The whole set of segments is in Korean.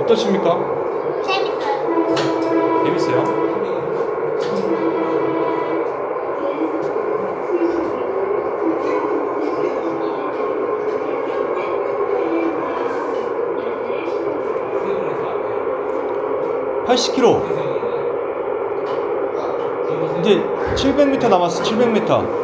어떠십니까? 재밌어요. 재밌어요? (80km) 이제 700m 남았어 700m 체력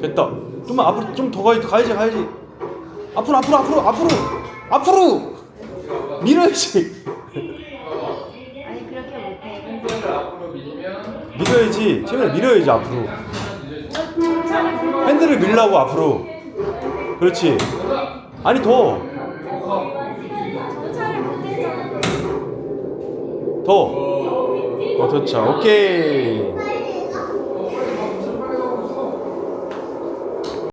됐다 좀만 앞으로 좀 더 가야지 가야지 가야지 앞으로 앞으로 앞으로 앞으로 앞으로 밀어야지 아니 그렇게 못해. 밀어야지 채민아 밀어야지 앞으로. 핸들을 밀라고 앞으로 그렇지 아니 더 못했잖아. 더. 어, 좋죠. 오케이.